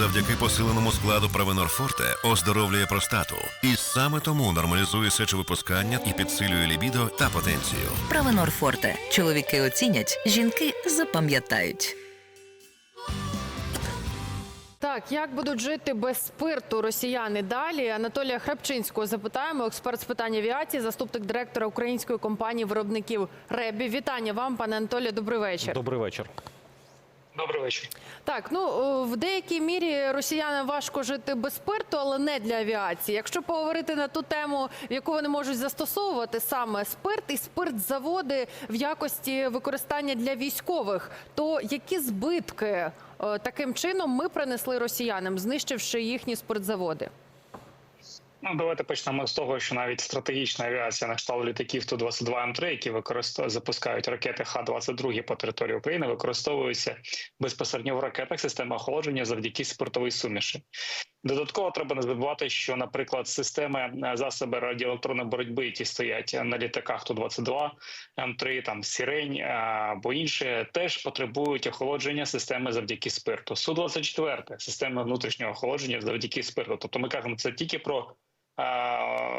Завдяки посиленому складу Правенор Форте оздоровлює простату. І саме тому нормалізує сечовипускання і підсилює лібідо та потенцію. Правенор Форте. Чоловіки оцінять, жінки запам'ятають. Так, як будуть жити без спирту росіяни далі? Анатолія Храпчинського запитаємо, експерт з питань авіації, заступник директора української компанії виробників Ребі. Вітання вам, пане Анатолію. Добрий вечір. Добрий вечір. Добрий вечір. Так, ну в деякій мірі росіянам важко жити без спирту, але не для авіації. Якщо поговорити на ту тему, в яку вони можуть застосовувати саме спирт і спиртзаводи в якості використання для військових, то які збитки е, таким чином ми принесли росіянам, знищивши їхні спиртзаводи? Ну, давайте почнемо з того, що навіть стратегічна авіація на кшталт літаків Ту-22 М3, які використовують запускають ракети Х-22 по території України, використовуються безпосередньо в ракетах системи охолодження завдяки спиртовій суміші. Додатково треба не забувати, що, наприклад, системи е, засоби радіоелектронної боротьби, які стоять на літаках Ту-22 М3, там Сірень е, або інші, теж потребують охолодження системи завдяки спирту. Су-24 система внутрішнього охолодження завдяки спирту. Тобто ми кажемо це тільки про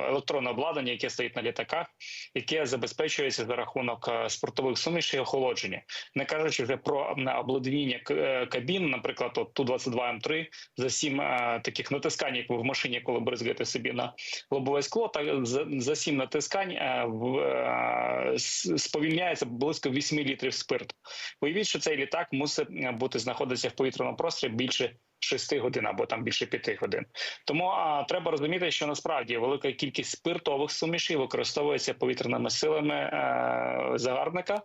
електронне обладнання, яке стоїть на літаках, яке забезпечується за рахунок е, спиртових сумішей і охолодження, не кажучи вже про м, обледеніння к- е, кабін, наприклад, от Ту-22 М3, за сім е, таких натискань, як в машині, коли бризгаєте собі на лобове скло, так за, сім натискань е, е, сповільняється близько 8 літрів спирту. Уявіть, що цей літак мусить е, бути знаходитися в повітряному просторі більше 6 годин або там більше 5 годин. Тому а, треба розуміти, що насправді велика кількість спиртових сумішей використовується повітряними силами е, загарбника,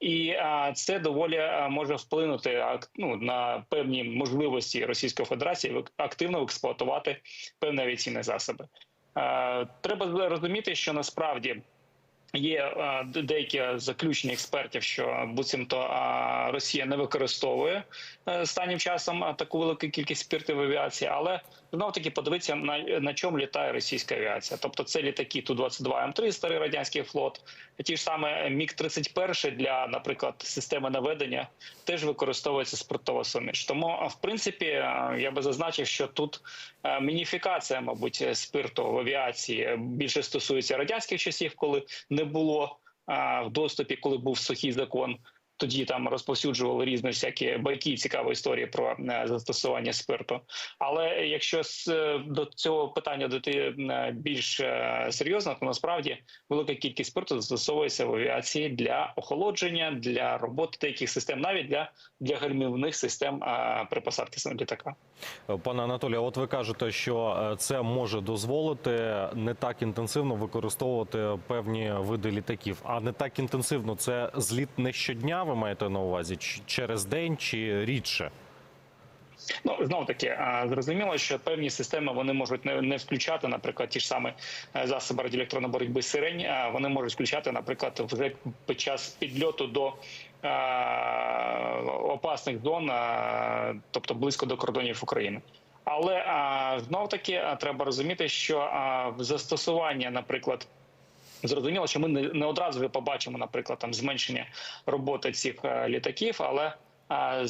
і а, це доволі а, може вплинути ак- ну, на певні можливості Російської Федерації активно експлуатувати певні авіаційні засоби. Е, треба розуміти, що насправді. Є е, деякі заключення експертів, що буцімто Росія не використовує е, останнім часом е, таку велику кількість спирту в авіації, але знов таки подивитися на, на чому літає російська авіація. Тобто це літаки Ту-22 М3, старий радянський флот, ті ж саме Міг 31 для, наприклад, системи наведення теж використовується спиртова суміш. Тому, в принципі, я би зазначив, що тут мініфікація, мабуть, спирту в авіації більше стосується радянських часів, коли не було в доступі, коли був сухий закон. Тоді там розповсюджували різні всякі байки, цікаві історії про е, застосування спирту. Але якщо з, е, до цього питання дойти е, більш серйозно, то насправді велика кількість спирту застосовується в авіації для охолодження, для роботи деяких систем, навіть для, для гальмівних систем при посадці саме літака. Пане Анатолію, от ви кажете, що це може дозволити не так інтенсивно використовувати певні види літаків. А не так інтенсивно це зліт не щодня. Ви маєте на увазі через день чи рідше? Ну знов таки зрозуміло, що певні системи вони можуть не, не включати, наприклад, ті ж самі е, засоби радіоелектронної боротьби сирень. а Вони можуть включати, наприклад, вже під час підльоту до е, опасних зон, е, тобто близько до кордонів України. Але знов таки треба розуміти, що застосування, наприклад. Зрозуміло, що ми не, одразу побачимо, наприклад, там зменшення роботи цих е, літаків, але е,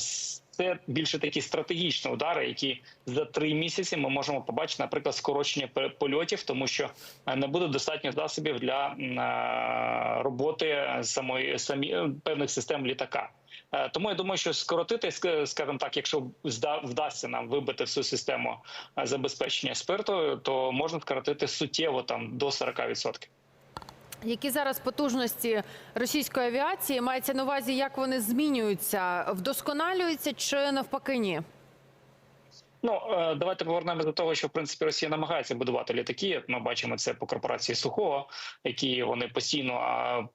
це більше такі стратегічні удари, які за три місяці ми можемо побачити, наприклад, скорочення польотів, тому що е, не буде достатньо засобів для роботи самої самі певних систем літака. Тому я думаю, що скоротити, ск- скажімо так, якщо вдасться нам вибити всю систему забезпечення спирту, то можна скоротити суттєво там до 40%. Які зараз потужності російської авіації мається на увазі, як вони змінюються, вдосконалюються чи навпаки ні? Ну е, давайте повернемося до того, що в принципі Росія намагається будувати літаки. Ми бачимо це по корпорації Сухого, які вони постійно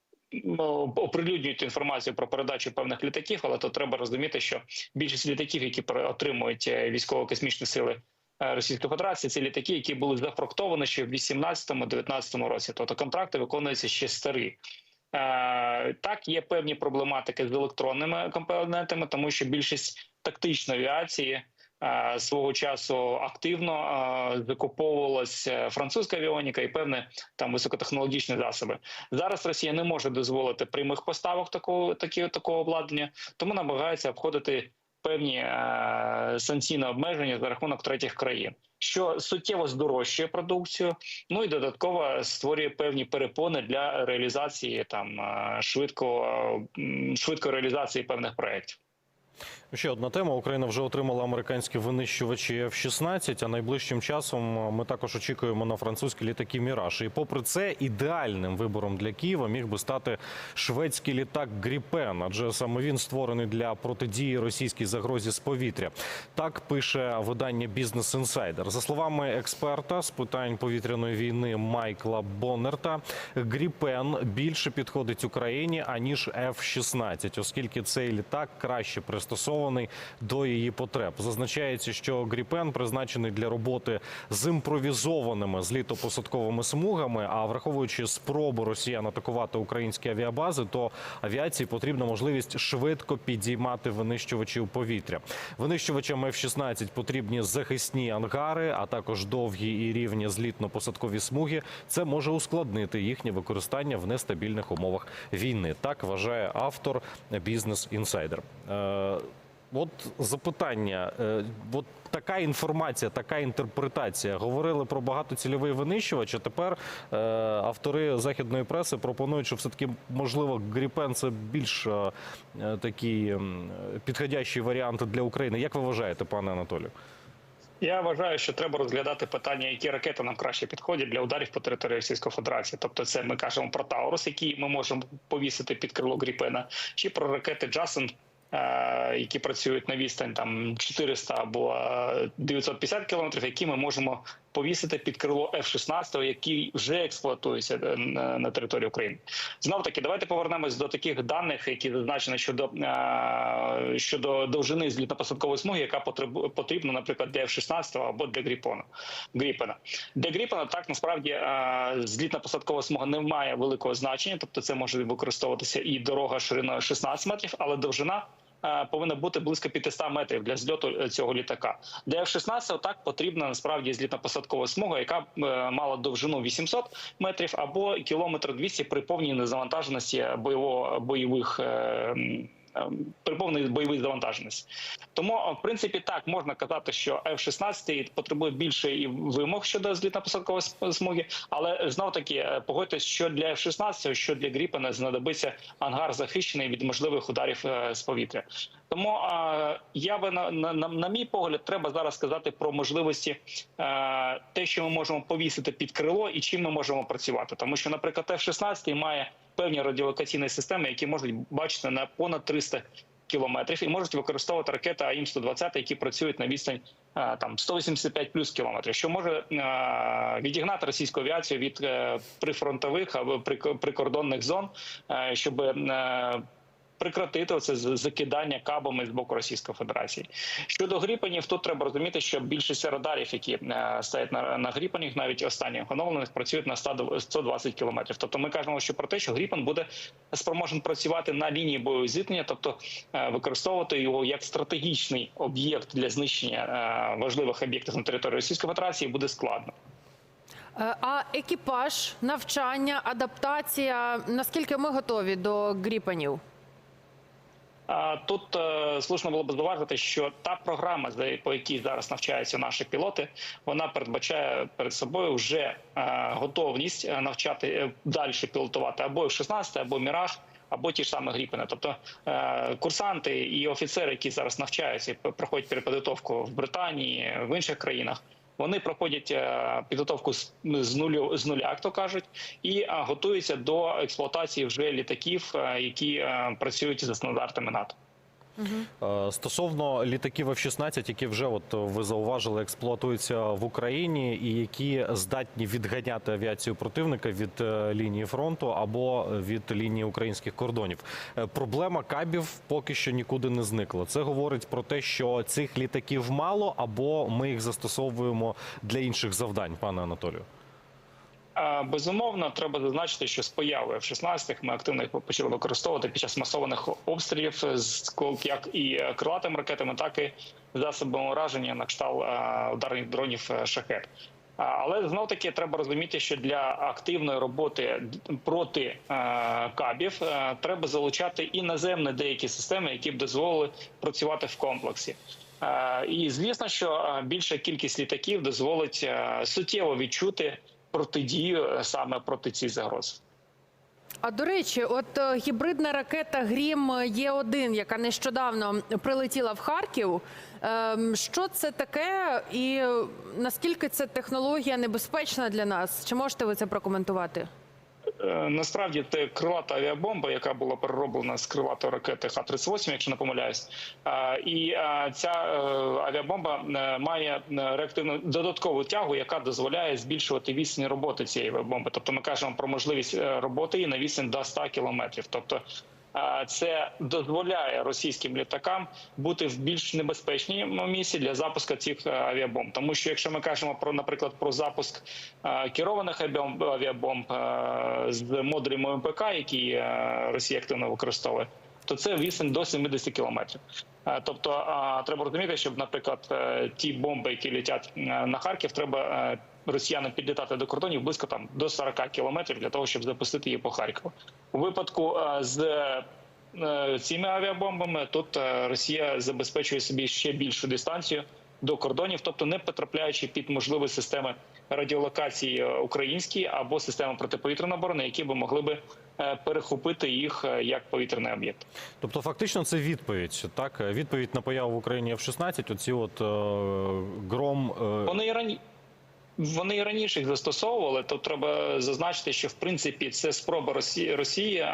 оприлюднюють інформацію про передачу певних літаків, але то треба розуміти, що більшість літаків, які отримують е, військово-космічні сили. Е, Російської Федерації це літаки, які були зафрактовані ще в 18-19 році. Тобто контракти виконуються ще старі. Е, Так, є певні проблематики з електронними компонентами, тому що більшість тактичної авіації е, свого часу активно закуповувалася французька авіоніка і певне там високотехнологічні засоби. Зараз Росія не може дозволити прямих поставок такого такі, такого обладнання, тому намагається обходити певні е, санкційні обмеження за рахунок третіх країн, що суттєво здорожчує продукцію. Ну і додатково створює певні перепони для реалізації там швидко швидко швидкої реалізації певних проєктів. Ще одна тема. Україна вже отримала американські винищувачі F-16, а найближчим часом ми також очікуємо на французькі літаки Міраж. І попри це, ідеальним вибором для Києва міг би стати шведський літак Гріпен, адже саме він створений для протидії російській загрозі з повітря. Так пише видання Бізнес Інсайдер. За словами експерта з питань повітряної війни Майкла Боннерта, Гріпен більше підходить Україні аніж F-16, оскільки цей літак краще пристосований до її потреб. Зазначається, що Гріпен призначений для роботи з імпровізованими злітно-посадковими смугами. А враховуючи спробу росіян атакувати українські авіабази, то авіації потрібна можливість швидко підіймати винищувачі у повітря. Винищувачам F-16 потрібні захисні ангари, а також довгі і рівні злітно-посадкові смуги. Це може ускладнити їхнє використання в нестабільних умовах війни. Так вважає автор Бізнес Інсайдер. Е, От запитання, Е, от така інформація, така інтерпретація. Говорили про багатоцільовий винищувач. А тепер е, автори західної преси пропонують, що все таки можливо Гріпен це більш е, такий підходящий варіант для України. Як ви вважаєте, пане Анатолію? Я вважаю, що треба розглядати питання, які ракети нам краще підходять для ударів по території Російської Федерації. Тобто, це ми кажемо про Таурус, які ми можемо повісити під крило Гріпена, чи про ракети Джасен. Е, Які працюють на відстань там 400 або е, 950 кілометрів, які ми можемо повісити під крило F-16, який вже експлуатується е, на території України. Знов таки, давайте повернемось до таких даних, які зазначені щодо е, щодо довжини злітно-посадкової смуги, яка потрібна, наприклад, для F-16 або для Гріпона. Гріпена. Для Гріпена так насправді е, злітно-посадкова смуга не має великого значення, тобто це може використовуватися і дорога шириною 16 метрів, але довжина. Е, Повинна бути близько 500 метрів для зльоту е, цього літака. Для F-16 так потрібна насправді злітно-посадкова смуга, яка е, мала довжину 800 метрів або кілометр 200 при повній незавантаженості бойового бойових. Е, м, е, При повній бойовій завантаженості, тому в принципі так можна казати, що F-16 потребує більше і вимог щодо злітно-посадкової смуги, але знов таки погодьтесь, що для F-16, що для Гріпена знадобиться ангар захищений від можливих ударів е, з повітря. Тому е, я би на, на, на, мій погляд, треба зараз сказати про можливості е, те, що ми можемо повісити під крило, і чим ми можемо працювати. Тому що, наприклад, F-16 має певні радіолокаційні системи, які можуть бачити на понад 300 кілометрів і можуть використовувати ракети АІМ-120, які працюють на відстань там 185 плюс кілометрів, що може відігнати російську авіацію від е, прифронтових або прик- прикордонних зон, е, щоб е, прекратити це закидання кабами з боку Російської Федерації. Щодо гріпенів, тут треба розуміти, що більшість радарів, які е, стоять на, на гріпеніх, навіть останніх оновлених, працюють на 100 120 кілометрів. Тобто, ми кажемо, що про те, що гріпен буде спроможен працювати на лінії бойового зіткнення, тобто е, використовувати його як стратегічний об'єкт для знищення е, важливих об'єктів на території Російської Федерації, буде складно. А екіпаж, навчання, адаптація. Наскільки ми готові до гріпенів? Тут е, слушно було б зауважити, що та програма, по якій зараз навчаються наші пілоти, вона передбачає перед собою вже е, готовність е, навчати далі пілотувати або F-16, або Міраж. Або ті ж саме Гріпени, тобто курсанти і офіцери, які зараз навчаються, проходять переподготовку в Британії, в інших країнах, вони проходять е, підготовку з, нулю з нуля, як то кажуть, і е, готуються до експлуатації вже літаків, е, які працюють за стандартами НАТО. Е, Стосовно літаків F-16, які вже от ви зауважили, експлуатуються в Україні, і які здатні відганяти авіацію противника від е, лінії фронту або від лінії українських кордонів. Е, Проблема кабів поки що нікуди не зникла. Це говорить про те, що цих літаків мало, або ми їх застосовуємо для інших завдань, пане Анатолію. Е, Безумовно, треба зазначити, що з появою F-16 ми активно їх почали використовувати під час масованих обстрілів з як і крилатими ракетами, так і засобами ураження на кшталт е, ударних дронів е, шахет. Але знов таки треба розуміти, що для активної роботи проти е, кабів е, треба залучати і наземні деякі системи, які б дозволили працювати в комплексі. Е, І звісно, що е, більша кількість літаків дозволить е, суттєво відчути протидію е, саме проти цій загроз. А до речі, от е, гібридна ракета Грім Є1, яка нещодавно прилетіла в Харків. ем, Що це таке, і е, наскільки ця технологія небезпечна для нас? Чи можете ви це прокоментувати? Е, Насправді це крилата авіабомба, яка була перероблена з крилатої ракети Х-38, якщо не помиляюсь. Е, І е, ця авіабомба має реактивну додаткову тягу, яка дозволяє збільшувати відстань роботи цієї авіабомби. Тобто ми кажемо про можливість роботи її на відстань до 100 кілометрів. Тобто це дозволяє російським літакам бути в більш небезпечному місці для запуску цих е, авіабомб. Тому що якщо ми кажемо про, наприклад, про запуск е, керованих авіабомб, е, з модулями МПК, які Росія активно використовує, то це відстань до 70 кілометрів. Тобто треба розуміти, щоб, наприклад, ті бомби, які летять е, на Харків, треба росіянам підлітати до кордонів близько там до 40 кілометрів для того, щоб запустити її по Харкову. У випадку е, з е, цими авіабомбами тут е, Росія забезпечує собі ще більшу дистанцію до кордонів, тобто не потрапляючи під можливі системи радіолокації українські або системи протиповітряної оборони, які би могли би перехопити їх як повітряний об'єкт. Тобто, фактично, це відповідь. Так, відповідь на появу в Україні F-16, Оці от е, гром. Е, Вони і рані... Вони і раніше їх застосовували. То треба зазначити, що в принципі це спроба Росії Росії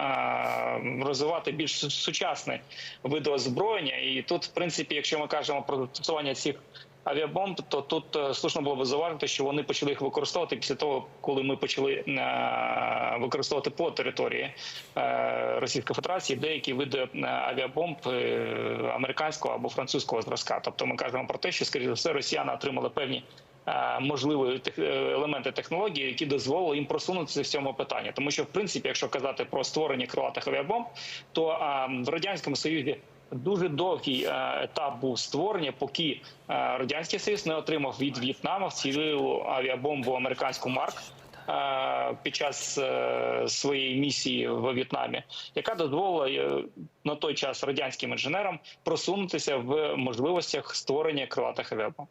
розвивати більш сучасне види озброєння. І тут, в принципі, якщо ми кажемо про застосування цих авіабомб, то тут е, слушно було б зауважити, що вони почали їх використовувати після того, коли ми почали е, використовувати по території е, Російської Федерації деякі види авіабомб американського або французького зразка. Тобто ми кажемо про те, що скоріше за все росіяни отримали певні. Е, Можливі е, елементи технології, які дозволили їм просунутися в цьому питанні, тому що в принципі, якщо казати про створення крилатих авіабомб, то в радянському союзі дуже довгий е, етап був створення, поки е, радянський союз не отримав від В'єтнаму вцілілу авіабомбу американську Марк. е, Під час е, своєї місії в В'єтнамі, яка дозволила е, на той час радянським інженерам просунутися в можливостях створення крилатих авіабомб.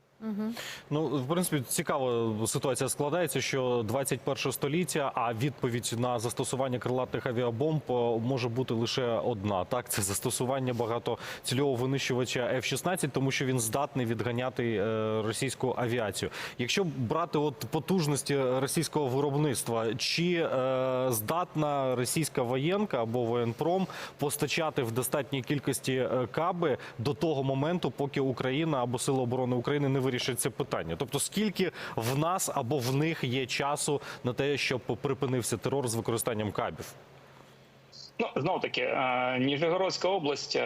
Ну, в принципі, цікава ситуація складається, що 21 століття, а відповідь на застосування крилатих авіабомб е, може бути лише одна. Так, це застосування багатоцільового винищувача F-16, тому що він здатний відганяти е, російську авіацію. Якщо брати от потужності російського виробництва, чи е, здатна російська воєнка або воєнпром постачати в достатній кількості е, каби до того моменту, поки Україна або Сили оборони України не вирішить це питання? Тобто, скільки в нас або в них є часу на те, щоб припинився терор з використанням кабів? Ну знов таки, е, Ніжегородська область, е,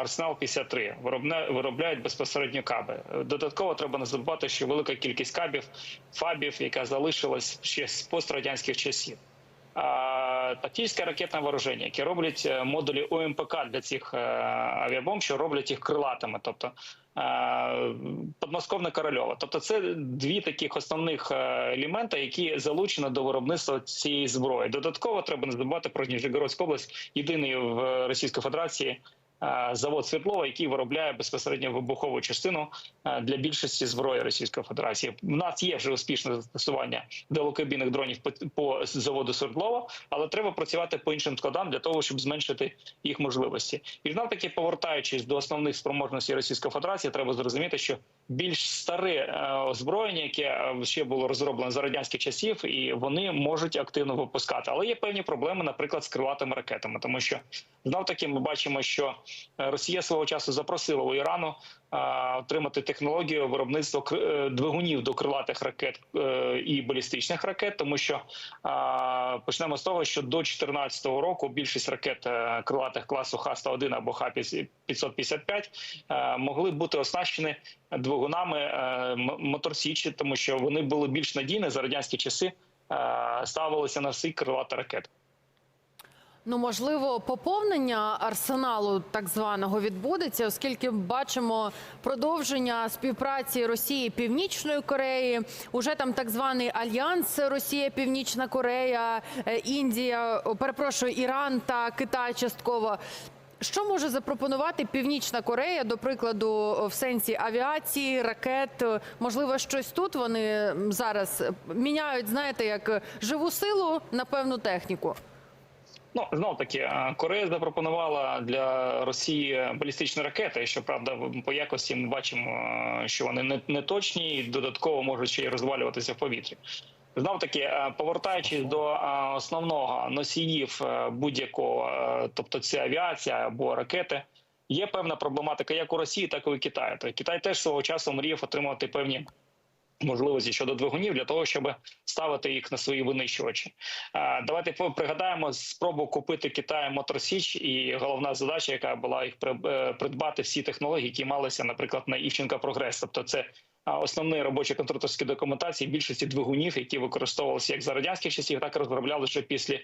Арсенал 53 виробне- виробляють безпосередньо каби. Додатково треба не забувати, що велика кількість кабів, фабів, яка залишилась ще з пострадянських часів. Тактичне ракетне вооруження, які роблять е, модулі ОМПК для цих е, авіабомб, що роблять їх крилатими, тобто подмосковне Корольова. Тобто, це дві таких основних е, елемента, які залучені до виробництва цієї зброї. Додатково треба не забувати про Ніжегородську область, єдиний в Російській Федерації. Е, Завод Свердлова, який виробляє безпосередньо вибухову частину е, для більшості зброї Російської Федерації. У нас є вже успішне застосування далекобійних дронів по, заводу Свердлова, але треба працювати по іншим складам для того, щоб зменшити їх можливості. І знов таки, повертаючись до основних спроможностей Російської Федерації, треба зрозуміти, що більш старе е, озброєння, яке ще було розроблено за радянських часів, і вони можуть активно випускати. Але є певні проблеми, наприклад, з крилатими ракетами, тому що знов таки ми бачимо, що Росія свого часу запросила у Ірану е, отримати технологію виробництва е, двигунів до крилатих ракет е, і балістичних ракет, тому що е, почнемо з того, що до 2014 року більшість ракет е, крилатих класу Х-101 або Х-555 е, могли бути оснащені двигунами е, моторсічі, тому що вони були більш надійні за радянські часи. е, Ставилися на всі крилаті ракети. Ну, можливо, поповнення арсеналу так званого відбудеться, оскільки бачимо продовження співпраці Росії Північної Кореї. Уже там так званий альянс Росія, Північна Корея, е, Індія, перепрошую, Іран та Китай частково. Що може запропонувати Північна Корея, до прикладу, в сенсі авіації, ракет? Можливо, щось тут вони зараз міняють, знаєте, як живу силу на певну техніку. Ну знов таки е, Корея запропонувала для Росії балістичні ракети. Щоправда, по якості ми бачимо, е, що вони не, не точні і додатково можуть ще й розвалюватися в повітрі. Знов таки, е, повертаючись до основного носіїв будь-якого, тобто це авіація або ракети. Є певна проблематика як у Росії, так і у Китаю. То Китай теж свого часу мріяв отримати певні можливості щодо двигунів для того, щоб ставити їх на свої винищувачі. Давайте пригадаємо спробу купити Китаю Моторсіч, і головна задача, яка була їх е, придбати всі технології, які малися, наприклад, на Івченка Прогрес. Тобто, це основний робочі конструкторські документації більшості двигунів, які використовувалися як за радянських часів, так і розробляли вже після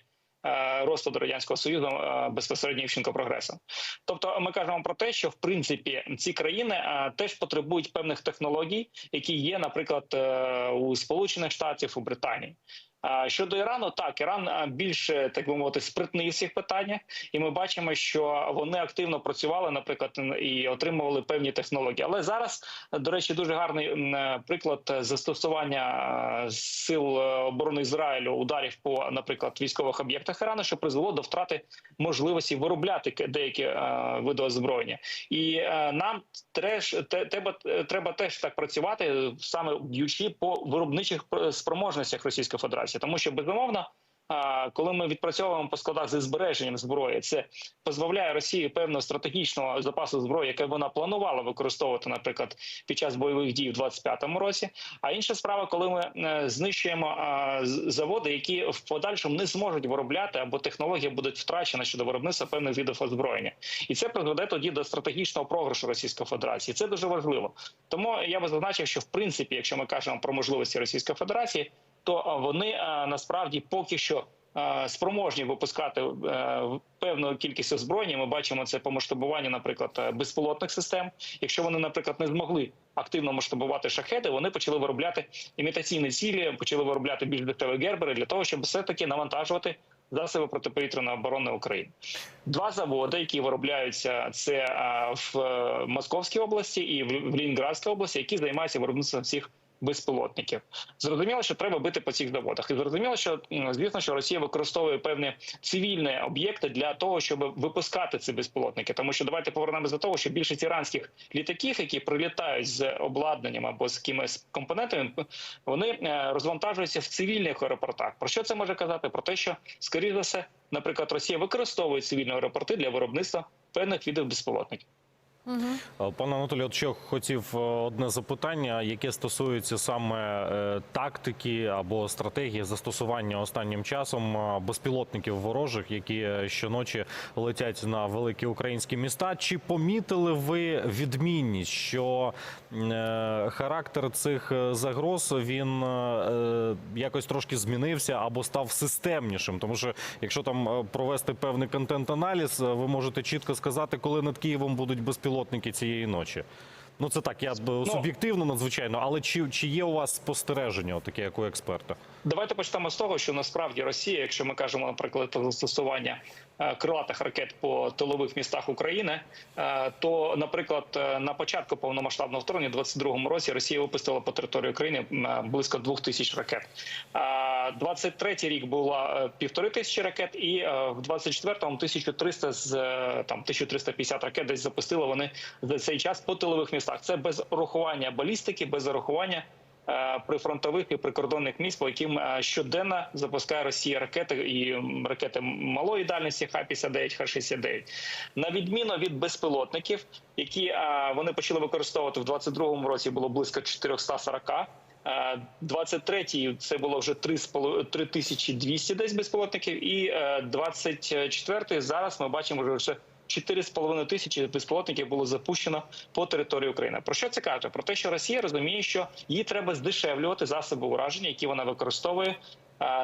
розпаду радянського союзу е, безпосередньо Івченка Прогресу. Тобто, ми кажемо про те, що в принципі ці країни е, теж потребують певних технологій, які є, наприклад, е, у Сполучених Штатів у Британії. Щодо Ірану, так Іран а, більш так би мовити спритний в цих питаннях, і ми бачимо, що вони активно працювали, наприклад, і отримували певні технології. Але зараз, до речі, дуже гарний е, приклад застосування сил е, оборони Ізраїлю ударів по, наприклад, військових об'єктах Ірану, що призвело до втрати можливості виробляти деякі е, види озброєння. І е, нам треш треба, треба теж так працювати, саме б'ючи по виробничих пр- спроможностях Російської Федерації, тому що безумовно. Коли ми відпрацьовуємо по складах зі збереженням зброї, це позбавляє Росії певного стратегічного запасу зброї, яке вона планувала використовувати, наприклад, під час бойових дій в 25-му році. А інша справа, коли ми е, знищуємо заводи, які в подальшому не зможуть виробляти або технологія буде втрачена щодо виробництва певних видів озброєння, і це призведе тоді до стратегічного програшу Російської Федерації. Це дуже важливо. Тому я би зазначив, що в принципі, якщо ми кажемо про можливості Російської Федерації, то вони насправді поки що. А, Спроможні випускати е, певну кількість озброєння. Ми бачимо це по масштабуванню, наприклад, е, безпілотних систем. Якщо вони, наприклад, не змогли активно масштабувати шахеди, вони почали виробляти імітаційні цілі, почали виробляти більш дешеві гербери для того, щоб все таки навантажувати засоби протиповітряної оборони України. Два заводи, які виробляються, це в е, Московській області і в Лінінградській області, які займаються виробництвом всіх безпілотників. Зрозуміло, що треба бити по цих заводах, і зрозуміло, що звісно, що Росія використовує певні цивільні об'єкти для того, щоб випускати ці безпілотники. Тому що давайте повернемося до того, що більшість іранських літаків, які прилітають з обладнанням або з якимись компонентами, вони е, розвантажуються в цивільних аеропортах. Про що це може казати? Про те, що скоріше за все, наприклад, Росія використовує цивільні аеропорти для виробництва певних видів безпілотників. Е, Пане Анатолію, от ще хотів е, одне запитання, яке стосується саме е, тактики або стратегії застосування останнім часом безпілотників ворожих, які щоночі летять на великі українські міста. Чи помітили ви відмінність, що характер цих загроз він якось трошки змінився або став системнішим? Тому що якщо там провести певний контент-аналіз, ви можете чітко сказати, коли над Києвом будуть безпілотники цієї ночі. Ну це так, я б суб'єктивно надзвичайно, але чи, чи є у вас спостереження, таке як у експерта? Давайте почнемо з того, що насправді Росія, якщо ми кажемо, наприклад, про застосування крилатих ракет по тилових містах України, е, то, наприклад, е, на початку повномасштабного вторгнення, в 22-му році, Росія випустила по території України е, близько двох тисяч ракет. Е, 23-й рік було е, півтори тисячі ракет, і е, в 24-му 1300 з е, там 1350 ракет десь запустили вони за цей час по тилових містах. Це без урахування балістики, без урахування е, прифронтових і прикордонних міст, по яким е, щоденно запускає Росія ракети і ракети малої дальності Х-59, Х-69. На відміну від безпілотників, які е, вони почали використовувати в 22-му році, було близько 440. Е, 23-й це було вже 3,5 3200 десь безпілотників, і е, 24-й зараз ми бачимо вже 4,5 тисячі безпілотників було запущено по території України. Про що це каже? Про те, що Росія розуміє, що їй треба здешевлювати засоби ураження, які вона використовує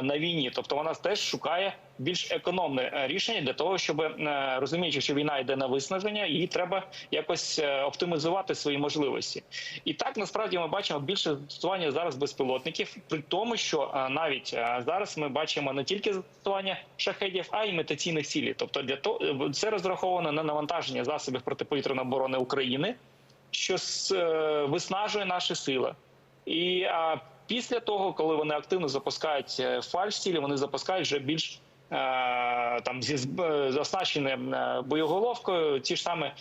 на війні. Тобто вона теж шукає більш економне е, рішення для того, щоб е, розуміючи, що війна йде на виснаження, їй треба якось е, оптимізувати свої можливості. І так насправді ми бачимо більше застосування зараз безпілотників, при тому, що е, навіть е, зараз ми бачимо не тільки застосування шахедів, а й імітаційних цілей. Тобто, для того це розраховано на навантаження засобів протиповітряної оборони України, що е, виснажує наші сили. І після того, коли вони активно запускають е, фальш-цілі, вони запускають вже більш е, там зі зб- е, боєголовкою ті ж саме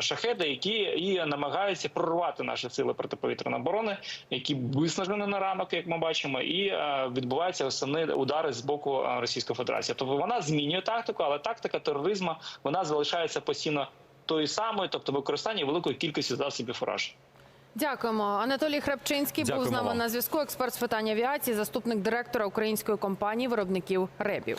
шахеди, які і намагаються прорвати наші сили протиповітряної оборони, які виснажені на ранок, як ми бачимо, і відбуваються основні удари з боку Російської Федерації. Тобто вона змінює тактику, але тактика тероризму вона залишається постійно тою самою, тобто використання великої кількості засобів ураження. Дякуємо. Анатолій Храпчинський був з нами вам. на зв'язку. Експерт з питань авіації, заступник директора української компанії виробників ребів.